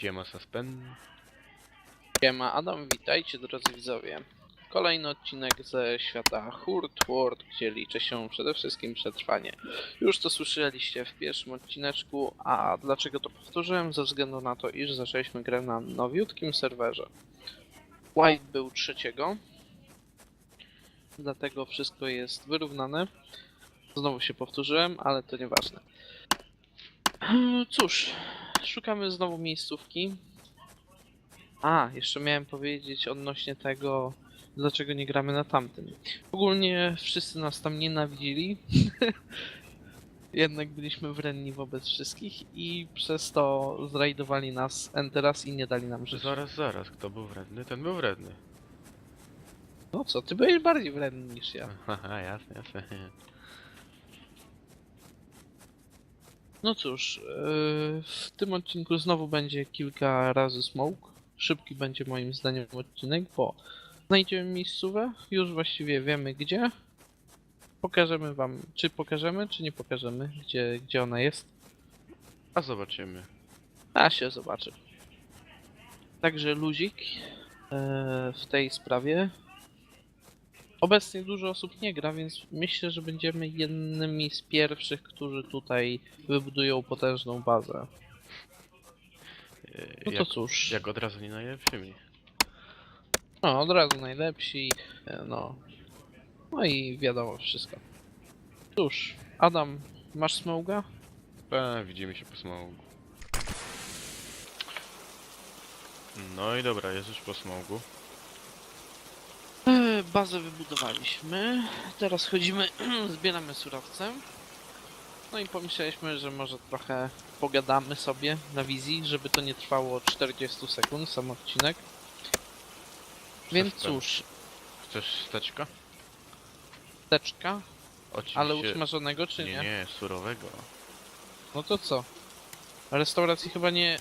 Siema Suspen. Siema Adam, witajcie drodzy widzowie. Kolejny odcinek ze świata Hurt World, gdzie liczy się przede wszystkim przetrwanie. Już to słyszeliście w pierwszym odcineczku, a dlaczego to powtórzyłem? Ze względu na to, iż zaczęliśmy grę na nowiutkim serwerze. White był trzeciego, dlatego wszystko jest wyrównane. Znowu się powtórzyłem, ale to nieważne. Cóż, szukamy znowu miejscówki. A, jeszcze miałem powiedzieć odnośnie tego, dlaczego nie gramy na tamtym. Ogólnie wszyscy nas tam nienawidzili. Jednak byliśmy wrenni wobec wszystkich i przez to zrajdowali nas Enteras i nie dali nam żyć. Zaraz, zaraz, kto był wredny? Ten był wredny. No co, ty byłeś bardziej wredny niż ja. Haha, jasne, jasne. No cóż, yy, w tym odcinku znowu będzie kilka razy smoke. Szybki będzie moim zdaniem odcinek, bo znajdziemy miejscówę, już właściwie wiemy gdzie. Pokażemy wam, czy pokażemy, czy nie pokażemy, gdzie, gdzie ona jest. A zobaczymy. A się zobaczy. Także luzik e, w tej sprawie. Obecnie dużo osób nie gra, więc myślę, że będziemy jednymi z pierwszych, którzy tutaj wybudują potężną bazę. E, No to jak, cóż, jak od razu nie najlepszymi. no od razu najlepsi, e, no. No i wiadomo wszystko. Cóż, Adam, masz smoga? A, widzimy się po smogu. No i dobra, jest już po smogu. E, Bazę wybudowaliśmy. Teraz chodzimy, zbieramy surowce. No i pomyśleliśmy, że może trochę pogadamy sobie na wizji, żeby to nie trwało 40 sekund, sam odcinek. Więc cóż, Chcesz steczka? teczka, Oczywiście. ale usmażonego czy nie, nie? nie, surowego. No to co? Restauracji chyba nie,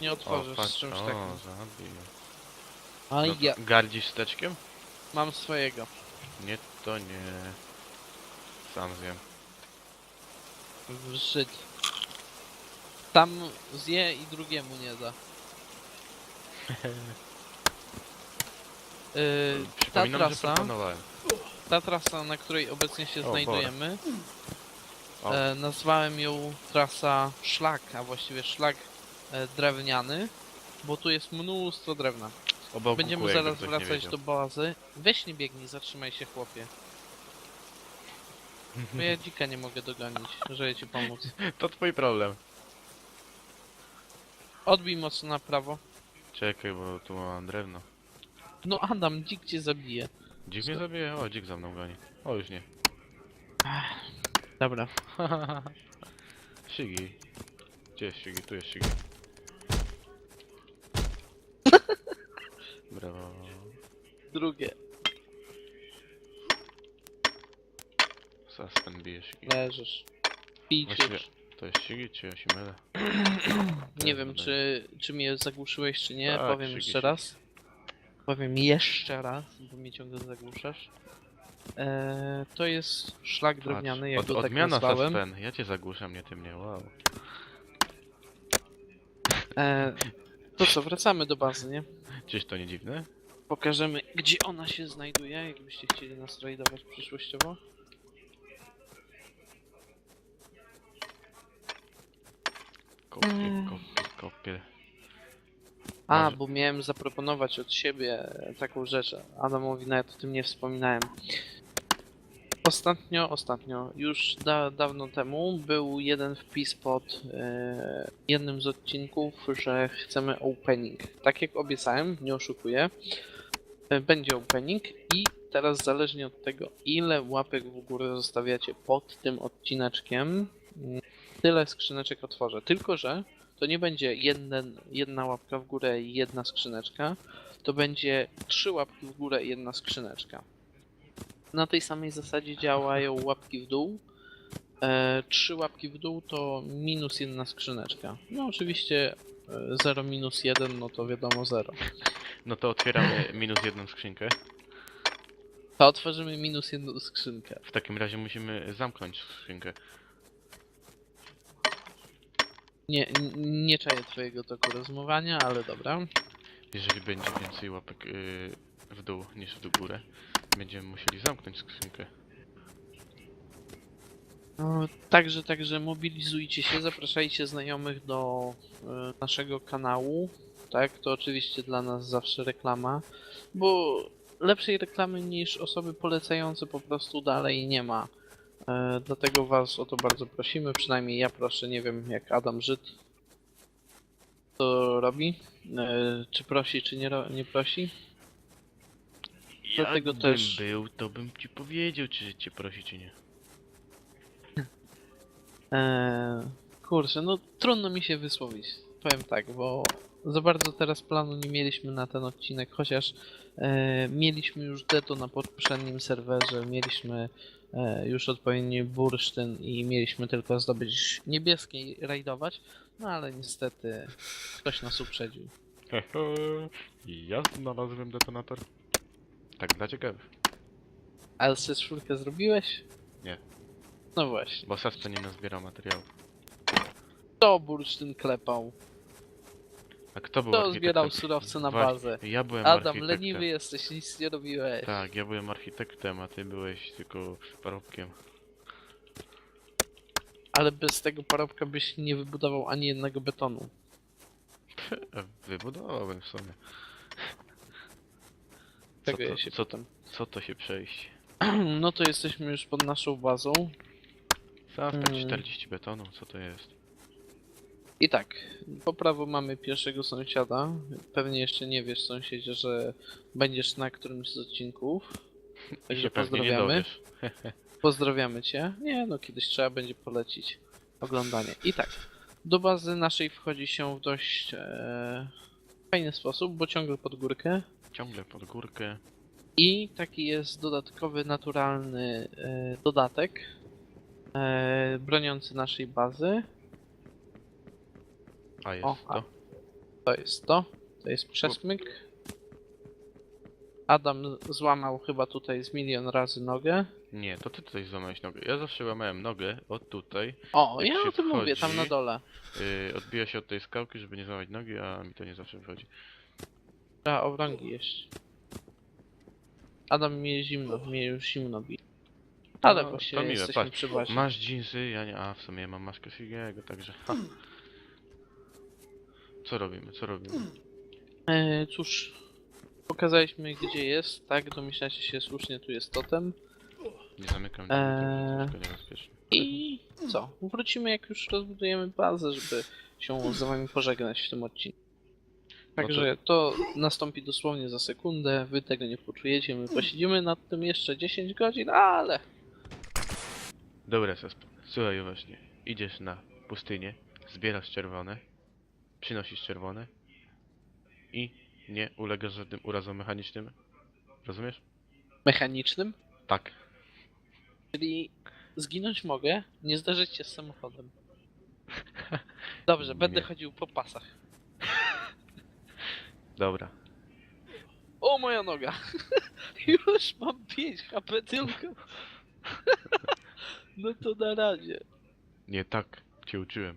nie otworzysz z czymś o, takim. zabij. A No to ja Gardzisz steczkiem? Mam swojego. Nie, to nie. Sam zjem. Żyd. Tam zje i drugiemu nie da. Yy, ta Przypominam, że trasa, proponowałem. ta trasa, na której obecnie się O, znajdujemy, O. e, nazwałem ją trasa szlak, a właściwie szlak e, drewniany, bo tu jest mnóstwo drewna. Obok Będziemy jakby zaraz ktoś nie wracać wiedział. do bazy. Weź nie biegnij, zatrzymaj się chłopie. Bo ja dzika nie mogę dogonić, żeby ci pomóc. To twój problem. Odbij mocno na prawo. Czekaj, bo tu mam drewno. No Adam, dzik cię zabije. Dzik mnie zabije? O, dzik za mną goni. O, już nie. Dobra. Sigi. Gdzie jest Sigi? Tu jest Sigi. Drugie. Suspend bije Sigi. Leżysz. Właściwie-. To jest Sigi czy ja się mylę? Nie wiem, czy, czy mnie zagłuszyłeś, czy nie. Tak, Powiem jeszcze szygi. raz. Powiem jeszcze raz, bo mnie ciągle zagłuszasz. Eee, to jest szlak drewniany, jak Od, go tak odmiana nazwałem. Ja cię zagłuszam, nie ty mnie, wow. Eee, to co, wracamy do bazy, nie? Czyż to nie dziwne? Pokażemy, gdzie ona się znajduje, jakbyście chcieli nas rajdować przyszłościowo. Kopie, Mm. kopie, kopie. A, Może- bo miałem zaproponować od siebie taką rzecz. Adamowi nawet o tym nie wspominałem. Ostatnio, ostatnio, już da, dawno temu był jeden wpis pod e, jednym z odcinków, że chcemy opening. Tak jak obiecałem, nie oszukuję, będzie opening i teraz zależnie od tego, ile łapek w górę zostawiacie pod tym odcineczkiem, mm, tyle skrzyneczek otworzę. Tylko, że to nie będzie jeden, jedna łapka w górę i jedna skrzyneczka, to będzie trzy łapki w górę i jedna skrzyneczka. Na tej samej zasadzie działają łapki w dół. E, trzy łapki w dół to minus jedna skrzyneczka. No oczywiście 0 minus 1, no to wiadomo 0. No to otwieramy minus jedną skrzynkę. To otworzymy minus jedną skrzynkę. W takim razie musimy zamknąć skrzynkę. Nie, n- nie czaję twojego toku rozmowania, ale dobra. Jeżeli będzie więcej łapek yy, w dół niż w górę, będziemy musieli zamknąć skrzynkę. No, Także, także mobilizujcie się, zapraszajcie znajomych do e, naszego kanału. Tak, to oczywiście dla nas zawsze reklama, bo lepszej reklamy niż osoby polecające po prostu dalej nie ma. E, dlatego was o to bardzo prosimy, przynajmniej ja proszę, nie wiem jak Adam Żyd to robi, e, czy prosi, czy nie, nie prosi. Dlatego Jakbym też- był, to bym ci powiedział, czy cię prosi, czy nie. Eee, kurczę, no trudno mi się wysłowić. Powiem tak, bo za bardzo teraz planu nie mieliśmy na ten odcinek, chociaż e, mieliśmy już deto na poprzednim serwerze, mieliśmy e, już odpowiedni bursztyn i mieliśmy tylko zdobyć niebieski i rajdować, no ale niestety ktoś nas uprzedził. ja znalazłem detonator. Tak dla ciekawych. Ale z czwórkę zrobiłeś? Nie. No właśnie. Bo Saspa nie nazbiera materiału. Kto bursztyn klepał? A kto był Kto architektem? zbierał surowce na bazę? Ja byłem Adam, architektem. leniwy jesteś, nic nie robiłeś. Tak, ja byłem architektem, a ty byłeś tylko parobkiem. Ale bez tego parobka byś nie wybudował ani jednego betonu. Wybudowałem w sumie. Co to, ja się co, pytam. co to się przejść? No to jesteśmy już pod naszą bazą. Saspa Mm. 40 betonu, co to jest? I tak, po prawo mamy pierwszego sąsiada. Pewnie jeszcze nie wiesz, sąsiedzie, że będziesz na którymś z odcinków. Także pozdrawiamy. Pozdrawiamy cię. Nie, no kiedyś trzeba będzie polecić oglądanie. I tak, do bazy naszej wchodzi się w dość e, fajny sposób, bo ciągle pod górkę. Ciągle pod górkę. I taki jest dodatkowy, naturalny e, dodatek e, broniący naszej bazy. A jest O, a- to. To jest to. To jest przesmyk. Adam złamał chyba tutaj z milion razy nogę. Nie, to ty tutaj złamałeś nogę. Ja zawsze łamałem nogę od tutaj. O, Jak ja się o tym mówię, tam wchodzi- na dole. Yy, odbija się od tej skałki, żeby nie złamać nogi, a mi to nie zawsze wychodzi. Trzeba obrągi jeść. Adam mnie zimno, mnie już zimno bije. Ale No, właśnie to miłe, jesteśmy patrz. przy bazie. Masz dżinsy, ja nie. A w sumie mam maskę Sigiego, także. Ha. Co robimy? Co robimy? E, cóż, pokazaliśmy gdzie jest, tak? Domyślacie się słusznie, tu jest totem. Nie zamykam drzwi, Eee. to troszkę niebezpieczne. I co? Wrócimy jak już rozbudujemy bazę, żeby się z wami pożegnać w tym odcinku. Także to nastąpi dosłownie za sekundę, wy tego nie poczujecie, my posiedzimy nad tym jeszcze 10 godzin, ale Dobra, Sasp. Słuchaj właśnie. Idziesz na pustynię, zbierasz czerwone, przynosisz czerwone i nie ulegasz żadnym urazom mechanicznym. Rozumiesz? mechanicznym, Tak. czyli zginąć mogę, nie zdarzyć się z samochodem. Dobrze, będę chodził po pasach. Dobra. O, moja noga! Już mam 5 HP tylko. no to na razie. Nie tak cię uczyłem.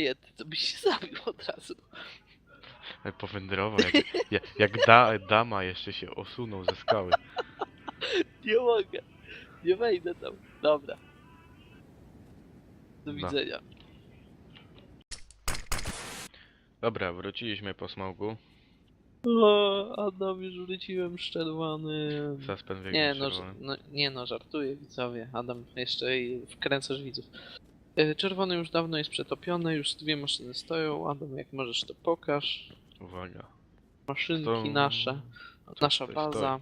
Nie, to byś się zabił od razu. Ale powędrował, jak, jak, jak da, dama jeszcze się osunął ze skały. Nie mogę. Nie wejdę tam. Dobra. Do No. widzenia. Dobra, wróciliśmy po smogu. O, Adam, już wróciłem z czerwonym. Suspend Nie no, no, nie no, żartuję widzowie. Adam, jeszcze i wkręcasz widzów. E, Czerwony już dawno jest przetopiony, już dwie maszyny stoją. Adam, jak możesz to pokaż. Uwaga. Maszynki To- nasze, nasza baza.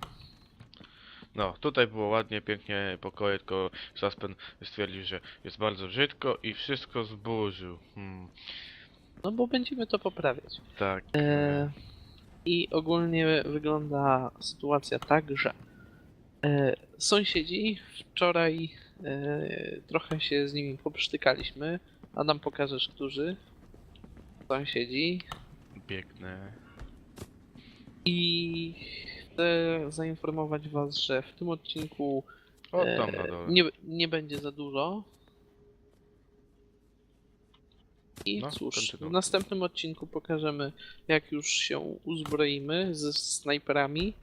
No, tutaj było ładnie, pięknie, pokoje, tylko Suspend stwierdził, że jest bardzo brzydko i wszystko zburzył. Hmm, No bo będziemy to poprawiać. tak. E, I ogólnie wygląda sytuacja tak, że sąsiedzi wczoraj e, trochę się z nimi poprztykaliśmy. Adam pokażesz, którzy sąsiedzi. Biegnę. I chcę zainformować Was, że w tym odcinku O, e, tam na dole. nie, nie będzie za dużo. I No, cóż, w następnym odcinku pokażemy, jak już się uzbroimy ze snajperami.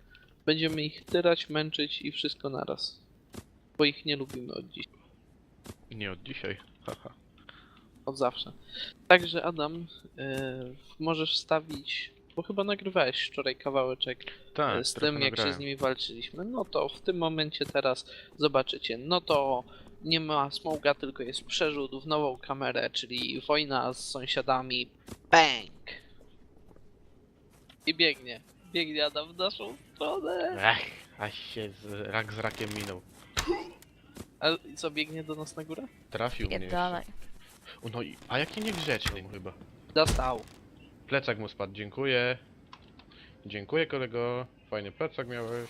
Będziemy ich tyrać, męczyć i wszystko naraz. Bo ich nie lubimy od dziś, Nie od dzisiaj. Haha. od zawsze. Także Adam, e, możesz wstawić, bo chyba nagrywałeś wczoraj kawałeczek Tak, e, z trochę tym, jak się nagrałem. z nimi walczyliśmy. No to w tym momencie teraz zobaczycie. No to nie ma smoga, tylko jest przerzut w nową kamerę, czyli wojna z sąsiadami. Bang! I biegnie. Biegnie Adam w naszą stronę. Ech, aż się z, rak z rakiem minął. A co, biegnie do nas na górę? Trafił mnie jeszcze. Pierdalaj. O, no i, a jaki niegrzeczny mu chyba. Dostał. Plecak mu spadł, dziękuję. Dziękuję kolego. Fajny plecak miałeś.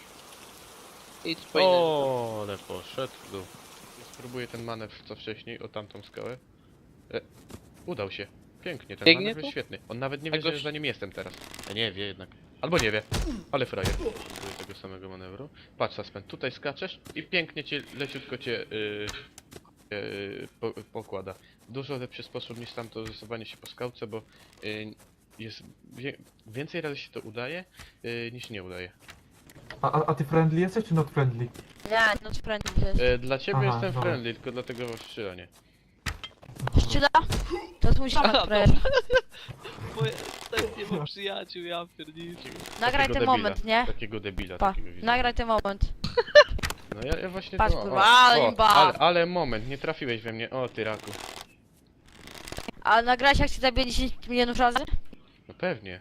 I twoje. O, ale poszedł. Spróbuję ten manewr co wcześniej, o tamtą skałę. E, udał się. Pięknie, ten Biegnie manewr jest tu? świetny. On nawet nie wie, że za nim jestem teraz. A nie wie jednak. Albo nie wie. Ale frajer. Tego samego manewru. Patrz, Suspend, tutaj skaczesz i pięknie cię, leciutko cię yy, yy, po, pokłada. Dużo lepszy sposób niż tamto rysowanie się po skałce, bo yy, jest wie, więcej razy się to udaje, yy, niż nie udaje. A, a, a ty friendly jesteś czy not friendly? Nie, no to friendly. E, dla ciebie Aha, jestem dobra. friendly, tylko dlatego was strzelanie. Szczyla? To jest mój A, ziomek, frajer. Bo ja tak nie mam przyjaciół, ja pierniczę. Nagraj ten moment, nie? Takiego debila, Pa, takiego widzę. nagraj ten moment. No ja, ja właśnie Patrz, to... kurwa, ale imba. ale, ale moment, nie trafiłeś we mnie, o ty raku. A nagrałeś jak się zabije 10 milionów razy? No pewnie.